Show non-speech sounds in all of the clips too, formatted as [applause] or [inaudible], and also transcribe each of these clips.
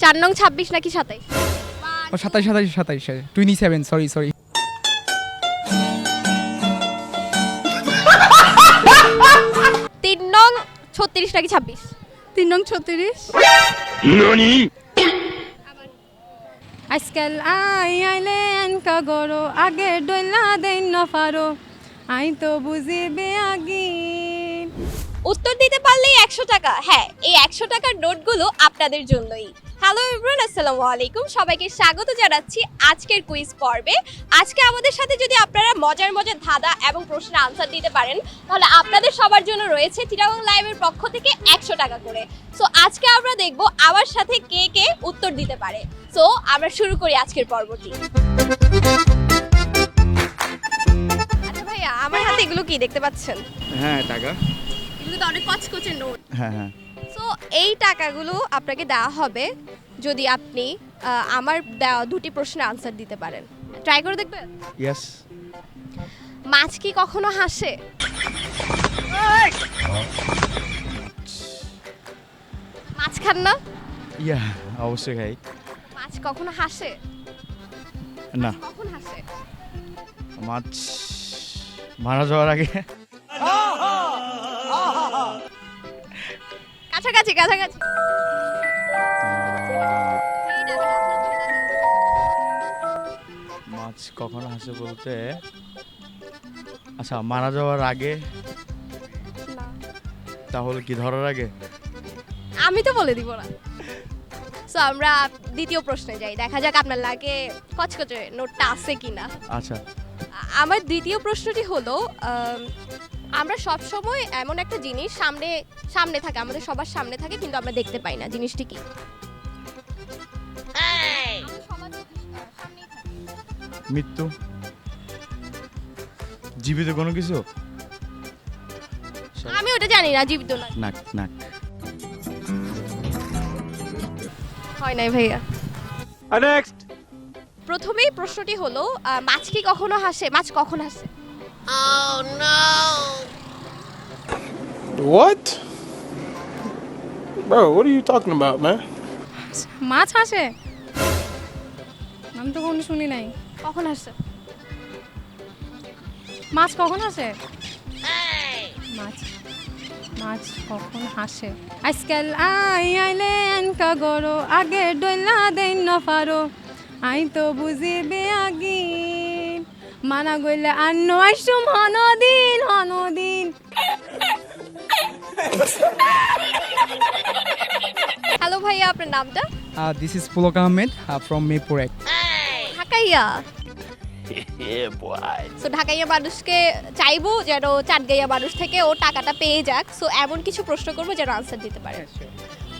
চার নং ছাব্বিশ নাকি সাতাইশ? ও সাতাইশ সাতাইশ সাতাইশ টোয়েন্টি সেভেন সরি সরি তিন নং ছত্রিশ নাকি ছাব্বিশ? তিন নং ছত্রিশ। আজকাল আই আইলে এনকা গরো আগে ডইলা দেন নফারো আই তো বুঝিবে আগিন উত্তর দিতে পারলেই একশো টাকা। হ্যাঁ এই একশো টাকার নোটগুলো আপনাদের জন্যই। হ্যালো ইমরান আসসালামু আলাইকুম। সবাইকে স্বাগত জানাচ্ছি আজকের কুইজ পর্বে। আজকে আমাদের সাথে যদি আপনারা মজার মজার ধাঁধা এবং প্রশ্নের আনসার দিতে পারেন, তাহলে আপনাদের সবার জন্য রয়েছে চিটাগং লাইভের পক্ষ থেকে একশো টাকা করে। সো আজকে আমরা দেখব আমার সাথে কে কে উত্তর দিতে পারে। সো আমরা শুরু করি আজকের পর্বটি। আচ্ছা ভাইয়া, আমার হাতে এগুলো কি দেখতে পাচ্ছেন? হ্যাঁ টাকা। এগুলো তো অনেক কচকচে নোট হ্যাঁ হ্যাঁ। সো এই টাকাগুলো আপনাকে দেওয়া হবে যদি আপনি আমার দেওয়া দুটি প্রশ্নের আনসার দিতে পারেন। ট্রাই করে দেখবেন? ইয়েস মাছ কি কখনো হাসে? মাছ খান না? ইয়া অবশ্যই খাই। মাছ কখনো হাসে? না। কখন হাসে? মাছ মারা যাওয়ার আগে কাছাকাছি কাছাকাছি। মাছ কখন হাসে বলতে? আচ্ছা মারা যাওয়ার আগে? তাহলে কি ধরার আগে? আমি তো বলে দিব না। সো আমরা দ্বিতীয় প্রশ্নে যাই। দেখা যাক আপনার লাগে কচকচে নোটটা আছে কিনা। আচ্ছা। আমার দ্বিতীয় প্রশ্নটি হলো আমরা সব সময় এমন একটা জিনিস সামনে সামনে থাকে আমাদের সবার সামনে থাকে কিন্তু আমরা দেখতে পাই না। জিনিসটি কি? আমাদের সবার, আহ, সামনেই থাকে। মৃত্যু? জীবিত কোনো কিছু? আমি ওটা জানি না জীবিত না নাক নাক। হয় নাই ভাইয়া। নেক্সট প্রথমেই প্রশ্নটি হলো আহ, মাছ কি কখনো হাসে? মাছ কখন হাসে? What? Bro, what are you talking about, man? মাছ আসে? আমি তো কোনো শুনি নাই। কখন হাসে মাছ কখন আসে? মাছ মাছ কখন হাসে আজকাল আই আইলে এনকা গরো আগে ডইলা দেন নফারো আই তো বুঝিবে আগিন মানা গইলে আন্ন আইসুম হনদিন হনদিন হ্যালো ভাইয়া আপনার নামটা? This is Pulak Ahmed from Mirpur এক। ঢাকাইয়া। [laughs] সো ঢাকাইয়া মানুষকে চাইব যেন চাটগাইয়া মানুষ থেকে ও টাকাটা পেয়ে যাক। সো এমন কিছু প্রশ্ন করব যেন আনসার দিতে পারে।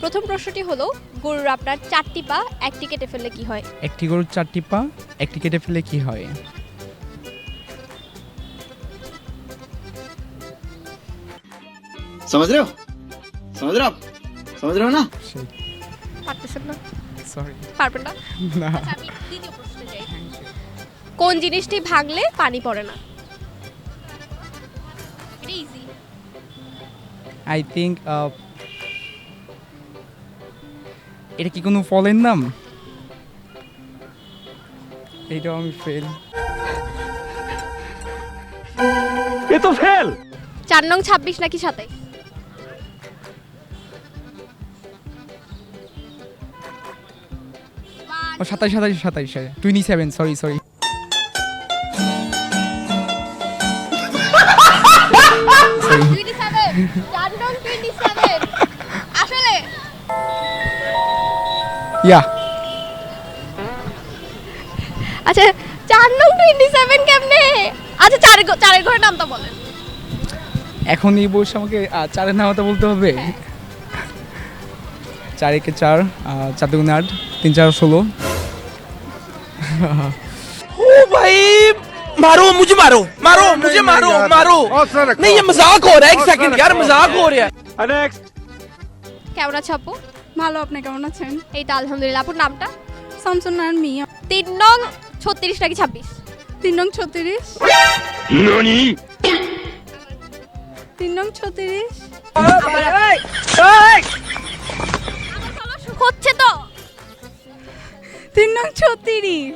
প্রথম প্রশ্নটি হলো গরুর আপনার চারটি পা একটি কেটে ফেললে কি হয়? একটি গরুর চারটি পা একটি কেটে ফেলে কি হয়? समझ रहे हो समझ रहे हो आप समझ रहे हो ना [laughs] সেই পারতেছেন না সরি পারবেন না না আচ্ছা, আমি দ্বিতীয় প্রশ্নে যাই কোন জিনিসটি ভাঙলে পানি পড়ে না এটা ইজি আই থিঙ্ক এটা কি কোনো ফলের নাম এইটাও আমি ফেল ये तो फेल চার নং ছাব্বিশ নাকি সাতাইশ ও সাতাইশ সাতাইশ সাতাইশ। টোয়েন্টি সেভেন সরি সরি চার ইয়া আচ্ছা চার নং টোয়েন্টি সেভেন কেমনে আচ্ছা চারের ঘরের নামটা বলেন। এখন এই বয়সে আমাকে চারের নামাতে বলতে হবে? চার একে চার চার দুগুণে আট তিন চার ষোলো। ओ भाई मारो मुझे मारो मारो मुझे मारो मारो नहीं ये मजाक हो रहा है एक सेकंड यार मजाक हो रहा है नेक्स्ट কেমন আছে আপু ভালো আপনি কেমন আছেন এই তো আলহামদুলিল্লাহ আপুর নামটা শামসুন নারায়ণ মিয়া তিন নং ছত্রিশ নাকি ছাব্বিশ তিন নং ছত্রিশ তিন নং ছত্রিশ তিন নং ছত্রিশ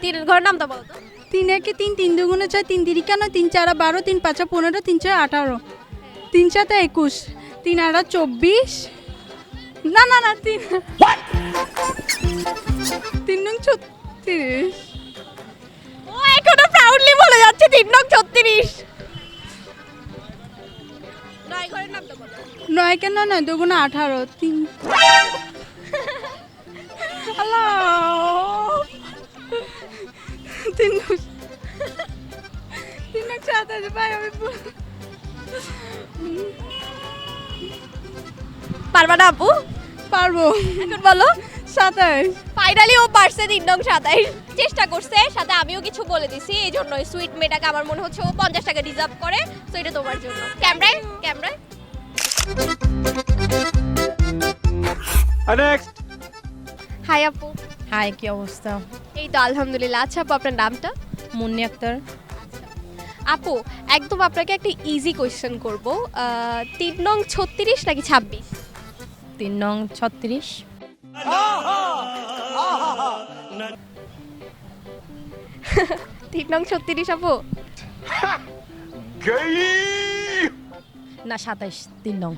তিন ঘরের বলো তো। তিন একে তিন তিন দুগুণে ছয় তিন তিরিকা নয় তিন চারা বারো তিন পাঁচা পনেরো তিন ছয় আঠারো। তিন সাথে একুশ। তিন আড়া চব্বিশ। না না না তিন তিন নং ছত্রিশ। প্রাউডলি বলে যাচ্ছে তিন নং ছত্রিশ। নয় কেন নয় দুগুণে আঠারো তিন। তিন তিন সাতাশ ভাই আমি পারবা না আপু? পারব। এখন বলো। সাতাশ ফাইনালি ও পারছে তিন নং সাতাশ চেষ্টা করছে সাথে আমিও কিছু বলে দিছি এই জন্যই সুইট মেয়েটাকে আমার মনে হচ্ছে ও পঞ্চাশ টাকা রিজার্ভ করে তো এটা তোমার জন্য। ক্যামেরায় ক্যামেরায়। নেক্সট হাই আপু। হাই কি অবস্থা? এই তো আলহামদুলিল্লাহ আচ্ছা আপু আপনার নামটা? মুন্নি আক্তার। আপু একদম আপনাকে একটা ইজি কোয়েশ্চেন করব তিন নং ছত্রিশ নাকি ছাব্বিশ? তিন নং ছত্রিশ। তিন নং ছত্রিশ আপু না সাতাইশ তিন নং